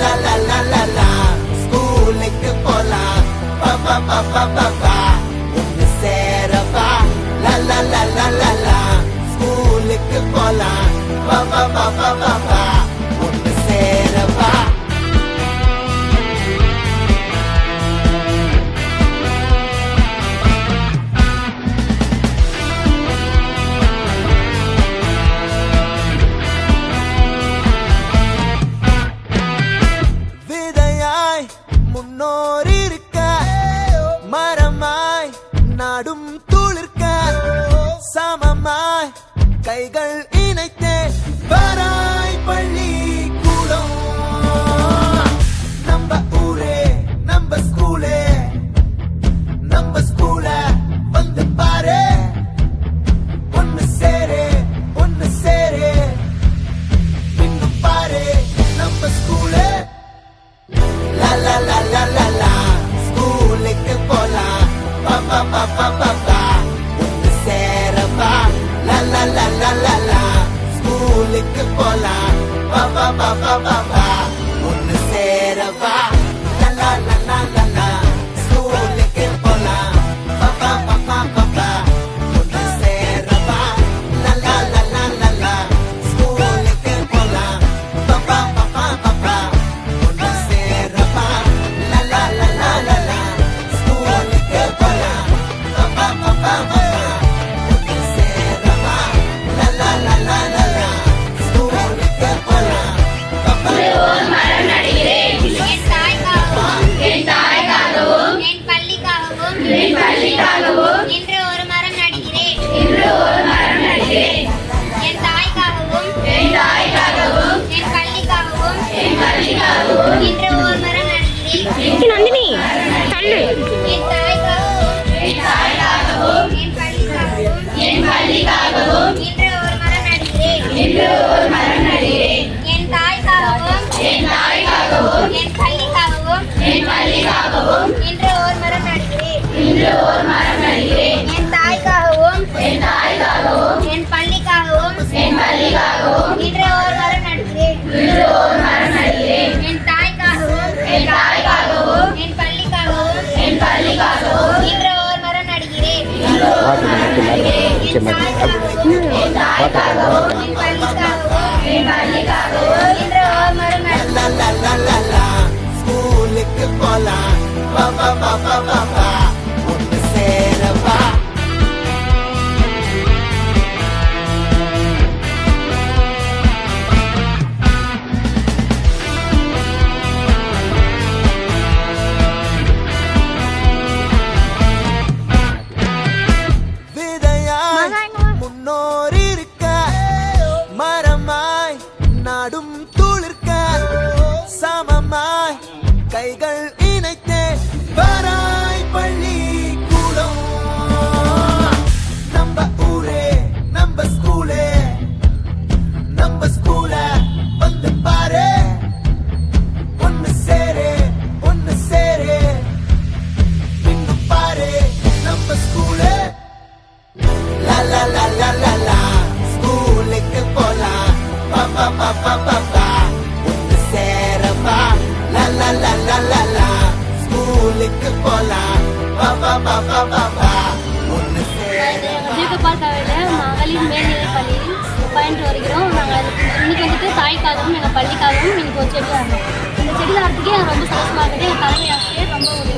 la la la la la. ஸ்கூலுக்கு போலாம் பா பா பா பா பா பா ஒன்று சேரப்பா la la la la la la ஸ்கூலுக்கு போலாம் பா பா பா பா கைகள் இணைத்தே வராய் பள்ளி கூடம் நம்ம ஊரே நம்ம ஸ்கூலே. நம்ம ஸ்கூல வந்து பாரு. ஒன்னு சேரு ஒன்னு சேரு. இன்னும் பாரு நம்ம ஸ்கூலே. La la la la la la ஸ்கூலுக்கு போலாம். பா பா பா பா பா. La la la. La la ஸ்கூலுக்கு போலாம் பா பா பா பா பா நந்தினி தள்ளு. என் பள்ளிக்காகவும் என் பள்ளிக்காகவும் இன்று ஒரு மரம் நடுகிறேன் இன்று ஒரு மரம் நடுகிறேன் என் தாய்க்காகவும் என் தாய்க்காகவும் என் பள்ளிக்காகவும் என் பள்ளிக்காகவும் இன்று ஒரு மரம் நடுகிறேன். இன்று ஒரு மரம் la la la la. முன்னோர் இருக்க மரமாய் நாடும் துளிர்க்க. சமமாய் கைகள் இணைத்த பா பா மகளிர் மேல்நிலை பள்ளியில் பயின்று வருகிறோம் நாங்கள் இன்னைக்கு வந்துட்டு தாய்க்காகவும் எங்கள் பள்ளிக்காகவும் இன்னைக்கு ஒரு செடி ஆடுறோம் இந்த செடி ஆடுறதுக்கே எனக்கு ரொம்ப சந்தோஷமாக இருக்குது என் தலைமை ஆசிரியர் ரொம்ப உதவி